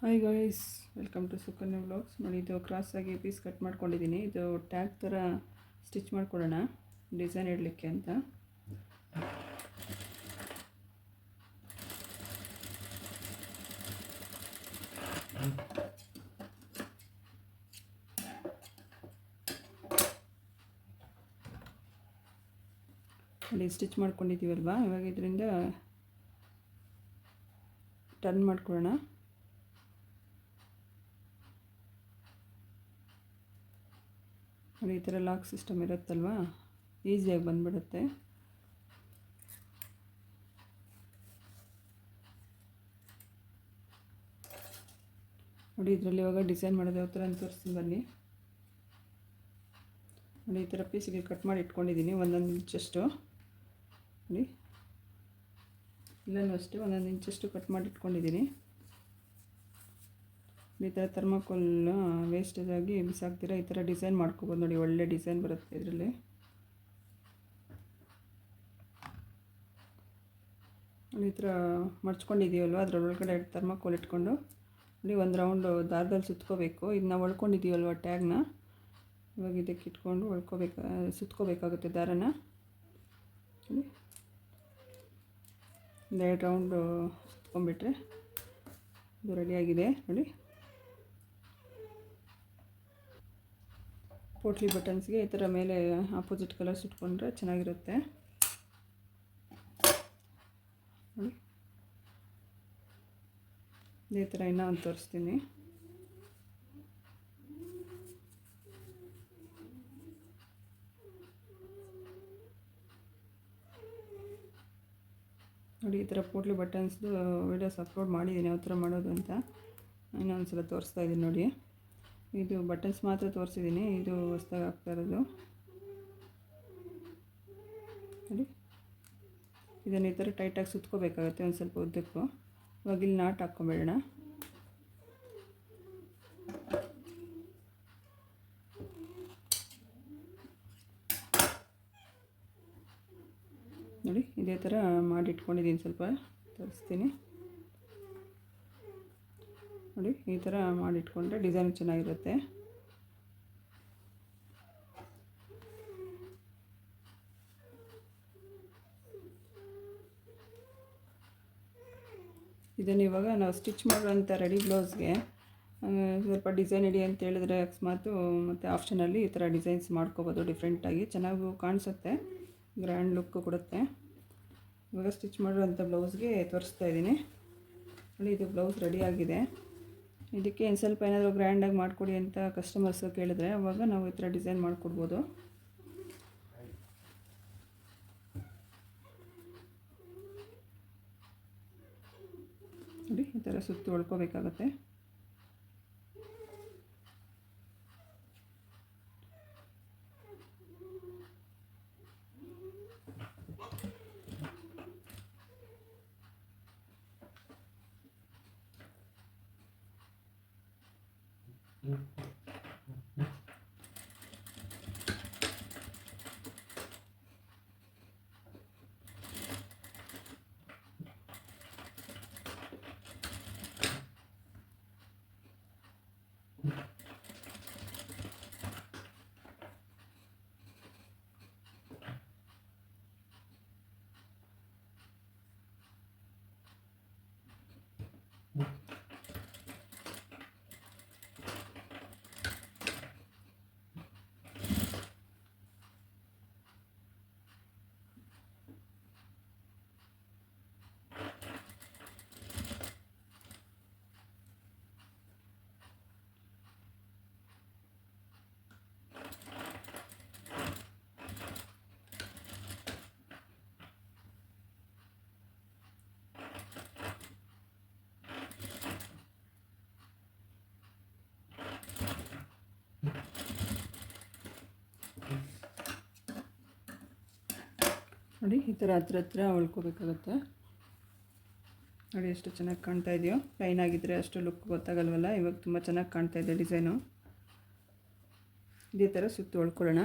Hi guys welcome to Sukanya blogs ನೋಡಿ ಇದು ಕ್ರಾಸಾಗಿ piece cut ಮಾಡ್ಕೊಂಡಿದ್ದೀನಿ ಇದು ಟ್ಯಾಗ್ ಥರ ಸ್ಟಿಚ್ ಮಾಡ್ಕೊಡೋಣ. ಡಿಸೈನ್ ಇಡಲಿಕ್ಕೆ ಅಂತ. ನೋಡಿ ಸ್ಟಿಚ್ ಮಾಡ್ಕೊಂಡಿದ್ದೀವಲ್ವಾ ಇವಾಗ ಇದರಿಂದ ಟರ್ನ್ ಮಾಡ್ಕೊಳ್ಳೋಣ ನೋಡಿ, ಈ ಥರ ಲಾಕ್ ಸಿಸ್ಟಮ್ ಇರುತ್ತಲ್ವಾ? ಈಸಿಯಾಗಿ ಬಂದ್ಬಿಡುತ್ತೆ. ನೋಡಿ, ಇದರಲ್ಲಿ ಇವಾಗ ಡಿಸೈನ್ ಮಾಡೋದು ಯಾವ ಥರ ಅಂತ ತೋರಿಸ್ತೀನಿ ಬನ್ನಿ. ನೋಡಿ, ಈ ಥರ ಪೀಸಿಗೆ ಕಟ್ ಮಾಡಿ ಇಟ್ಕೊಂಡಿದ್ದೀನಿ, ಒಂದೊಂದು ಇಂಚಷ್ಟು. ನೋಡಿ. ಇಲ್ಲೂ ಅಷ್ಟೇ, ಒಂದೊಂದು ಇಂಚಷ್ಟು ಕಟ್ ಮಾಡಿ ಇಟ್ಕೊಂಡಿದ್ದೀನಿ. ಈ ಥರ ಥರ್ಮಕೋಲ್ ವೇಸ್ಟೇಜ್ ಆಗಿ ಬಿಸಾಕ್ತೀರ? ಈ ಥರ ಡಿಸೈನ್ ಮಾಡ್ಕೋಬೋದು ನೋಡಿ, ಒಳ್ಳೆ ಡಿಸೈನ್ ಬರುತ್ತೆ ಇದರಲ್ಲಿ. ಈ ಥರ ಮಡ್ಚ್ಕೊಂಡಿದ್ದೀವಲ್ವ ಅದರೊಳಗಡೆ ಥರ್ಮಕೋಲ್ ಇಟ್ಕೊಂಡು. ನೋಡಿ, ಒಂದು ರೌಂಡು ದಾರದಲ್ಲಿ ಸುತ್ಕೋಬೇಕು. ಇದನ್ನ ಒಳ್ಕೊಂಡಿದ್ದೀವಲ್ವ ಟ್ಯಾಗ್ನ? ಇವಾಗ ಇದಕ್ಕೆ ಇಟ್ಕೊಂಡು ಒಳ್ಕೋಬೇಕು, ಸುತ್ಕೋಬೇಕಾಗುತ್ತೆ ದಾರನ. ಎರಡು ರೌಂಡು ಸುತ್ಕೊಂಡ್ಬಿಟ್ರೆ ಇದು ರೆಡಿಯಾಗಿದೆ ನೋಡಿ. ಪೋಟ್ಲಿ ಬಟನ್ಸ್ಗೆ ಈ ಥರ ಮೇಲೆ ಆಪೋಸಿಟ್ ಕಲರ್ಸ್ ಇಟ್ಕೊಂಡ್ರೆ ಚೆನ್ನಾಗಿರುತ್ತೆ. ಇದೇ ಥರ ಇನ್ನೂ ಒಂದು ತೋರಿಸ್ತೀನಿ. ನೋಡಿ, ಈ ಥರ ಪೋಟ್ಲಿ ಬಟನ್ಸ್ದು ವೀಡಿಯೋಸ್ ಅಪ್ಲೋಡ್ ಮಾಡಿದ್ದೀನಿ ಯಾವ ಥರ ಮಾಡೋದು ಅಂತ. ಇನ್ನೊಂದು ಸಲ ತೋರಿಸ್ತಾ ಇದ್ದೀನಿ ನೋಡಿ. ಇದು ಬಟನ್ಸ್ ಮಾತ್ರ ತೋರಿಸಿದ್ದೀನಿ ಇದು ಹೊಸ್ದಾಗಿ ಹಾಕ್ತಾ ಇರೋದು. ನೋಡಿ. ಇದನ್ನು ಈ ಥರ ಟೈಟಾಗಿ ಸುತ್ಕೋಬೇಕಾಗುತ್ತೆ ಒಂದು ಸ್ವಲ್ಪ ಉದ್ದಕ್ಕೂ. ಇವಾಗ ಇಲ್ಲಿ ನಾಟ್ ಹಾಕ್ಕೊಂಬೇಡೋಣ. ನೋಡಿ, ಇದೇ ಥರ ಮಾಡಿಟ್ಕೊಂಡಿದ್ದೀನಿ ಸ್ವಲ್ಪ. ತೋರಿಸ್ತೀನಿ. ನೋಡಿ, ಈ ಥರ ಮಾಡಿಟ್ಕೊಂಡ್ರೆ ಡಿಸೈನ್ ಚೆನ್ನಾಗಿರುತ್ತೆ. ಇದನ್ನು ಇವಾಗ ನಾವು ಸ್ಟಿಚ್ ಮಾಡುವಂಥ ರೆಡಿ ಬ್ಲೌಸ್ಗೆ ಸ್ವಲ್ಪ ಡಿಸೈನ್ ಇಡಿ ಅಂತ ಹೇಳಿದ್ರೆ ಅಕಸ್ಮಾತು ಮತ್ತು ಆಪ್ಷನಲ್ಲಿ ಈ ಥರ ಡಿಸೈನ್ಸ್ ಮಾಡ್ಕೋಬೋದು ಡಿಫ್ರೆಂಟಾಗಿ ಚೆನ್ನಾಗೂ ಕಾಣಿಸುತ್ತೆ ಗ್ರ್ಯಾಂಡ್ ಲುಕ್ ಕೊಡುತ್ತೆ. ಇವಾಗ ಸ್ಟಿಚ್ ಮಾಡಿರೋಂಥ ಬ್ಲೌಸ್ಗೆ ತೋರಿಸ್ತಾ ಇದ್ದೀನಿ. ನೋಡಿ, ಇದು ಬ್ಲೌಸ್ ರೆಡಿಯಾಗಿದೆ ಇದಕ್ಕೆ ಇನ್ನು ಸ್ವಲ್ಪ ಏನಾದರೂ ಗ್ರ್ಯಾಂಡಾಗಿ ಮಾಡಿಕೊಡಿ ಅಂತ ಕಸ್ಟಮರ್ಸ್ ಕೇಳಿದ್ರೆ ಅವಾಗ ನಾವು ಈ ಥರ ಡಿಸೈನ್ ಮಾಡಿಕೊಡ್ಬೋದು. ನೋಡಿ, ಈ ಥರ ಸುತ್ತು ಹೊಳ್ಕೋಬೇಕಾಗತ್ತೆ 嗯。ನೋಡಿ, ಈ ಥರ ಹತ್ರ ಹತ್ರ ಹೊಳ್ಕೋಬೇಕಾಗತ್ತೆ ನೋಡಿ, ಎಷ್ಟು ಚೆನ್ನಾಗಿ ಕಾಣ್ತಾ ಇದೆಯೋ. ಪ್ಲೈನ್ ಆಗಿದ್ದರೆ ಅಷ್ಟು ಲುಕ್ ಗೊತ್ತಾಗಲ್ವಲ್ಲ? ಇವಾಗ ತುಂಬ ಚೆನ್ನಾಗಿ ಕಾಣ್ತಾ ಇದೆ ಡಿಸೈನು ಇದೇ ಥರ ಸುತ್ತು ಹೊಳ್ಕೊಳ್ಳೋಣ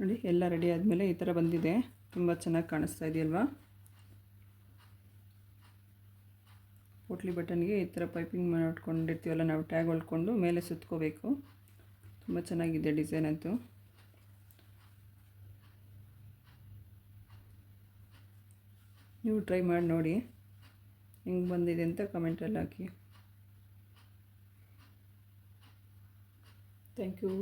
ನೋಡಿ, ಎಲ್ಲ ರೆಡಿ ಆದಮೇಲೆ ಈ ಥರ ಬಂದಿದೆ. ತುಂಬ ಚೆನ್ನಾಗಿ ಕಾಣಿಸ್ತಾ ಇದೆಯಲ್ವಾ? ಪೋಟ್ಲಿ ಬಟನ್ಗೆ ಈ ಥರ ಪೈಪಿಂಗ್ ಮಾಡ್ಕೊಂಡಿರ್ತೀವಲ್ಲ, ನಾವು ಟ್ಯಾಗ್ ಹೊಲ್ಕೊಂಡು ಮೇಲೆ ಸುತ್ಕೋಬೇಕು. ತುಂಬ ಚೆನ್ನಾಗಿದೆ ಡಿಸೈನ್ ಅಂತೂ. ನೀವು ಟ್ರೈ ಮಾಡಿ ನೋಡಿ. ಹೆಂಗೆ ಬಂದಿದೆ ಅಂತ ಕಮೆಂಟಲ್ಲಿ ಹಾಕಿ. Thank you